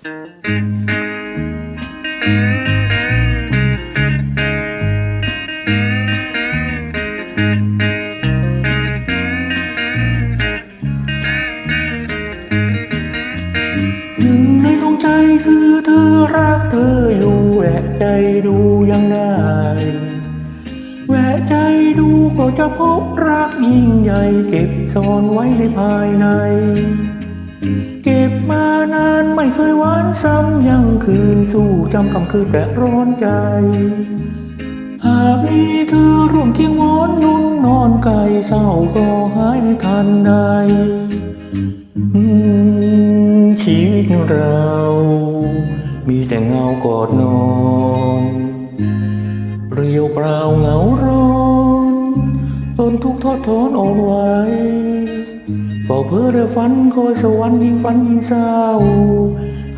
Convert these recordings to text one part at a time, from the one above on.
หนึ่งในดวงใจคือเธอรักเธออยู่แหวะใจดูยังได้แหวะใจดูก็จะพบรักยิ่งใหญ่เก็บซ่อนไว้ในภายใน เก็บมานานไม่เคยหวานซ้ำยังคืนสู้จำคำคืนแต่ร้อนใจ หากมีเธอร่วมเคียงหมอนนุ่นนอนไกลเศร้าก็หายในทันใดชีวิตเรา มีแต่เงากอดนอนเรียวเปล่าเหงาร้อนทนทุกข์ทอดทอนอ่อนไหว ก็เพื่อเรือฝันคอยสวรรค์ยิ่งฝันยิ่งเศร้า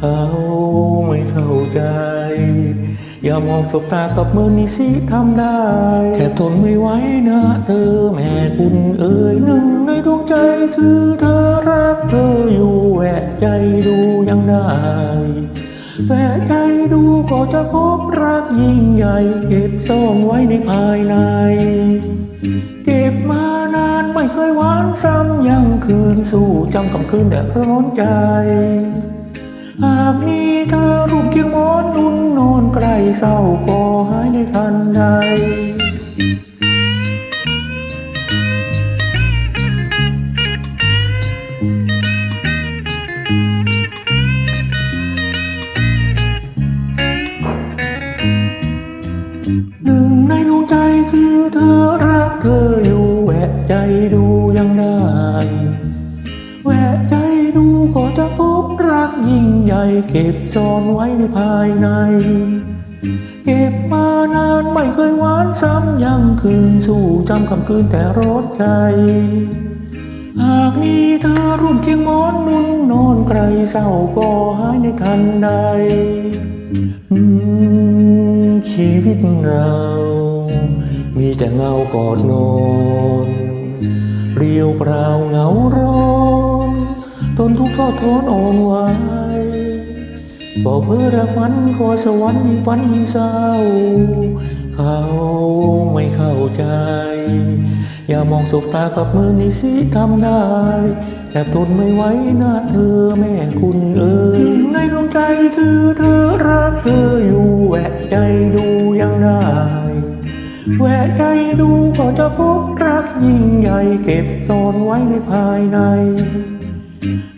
เขาไม่เข้าใจ อย่ามองสบตากับมือนี้สิทำได้แค่ทนไม่ไหวนะเธอแม่คุณเอ่ยหนึ่งในดวงใจคือเธอรักเธออยู่แหวะใจดูยังได้แหวะใจดูก็จะพบรักยิ่งใหญ่ เก็บซ่อนไว้ในภายใน เคยหวานซ้ำยังคืนสู้จำคำคืนแดดร้อนใจ หากมีเธอรูปเคียงมอนนุ่นนอนใกล้เศร้าก็หายในทันใดหนึ่งในดวงใจคือเธอรักเธออยู่แหวะใจดู ยังได้แหวะใจดูก็จะพบรักยิ่งใหญ่เก็บซ่อนไว้ในภายใน เก็บมานานไม่เคยหวานซ้ำยังคืนสู้จำคำคืนแต่ร้อนใจหากมีเธอร่วมเคียงมอนนุ่นนอนไกลเศร้าก็หายในทันใดชีวิตเรา มีแต่เงากอดนอน เรียวเปล่าเหงาร้อนทนทุกข์ทอดทอนอ่อนไหวบอกเพื่อรักฝันขอสวรรค์ยิ่งฝันยิ่งเศร้า เขาไม่เข้าใจ อย่ามองสบตากับมือนี้สิทำได้แอบทนไม่ไหวนะเธอแม่คุณเอ๋ยในดวงใจคือเธอรักเธออยู่แหวะใจดูยังได้แว ก็จะพบรักยิ่งใหญ่เก็บซ่อนไว้ในภายใน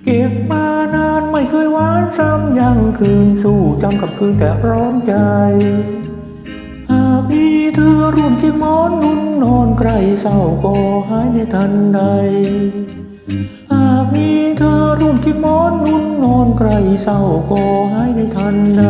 เก็บมานานไม่เคยหวานซ้ำยังคืนสู้จำกับคืนแต่ร้อนใจ หากมีเธอร่วมเคียงหมอนนุ่นนอนใกล้เศร้าก็หายในทันใด หากมีเธอร่วมเคียงหมอนนุ่นนอนใกล้เศร้าก็หายในทันใด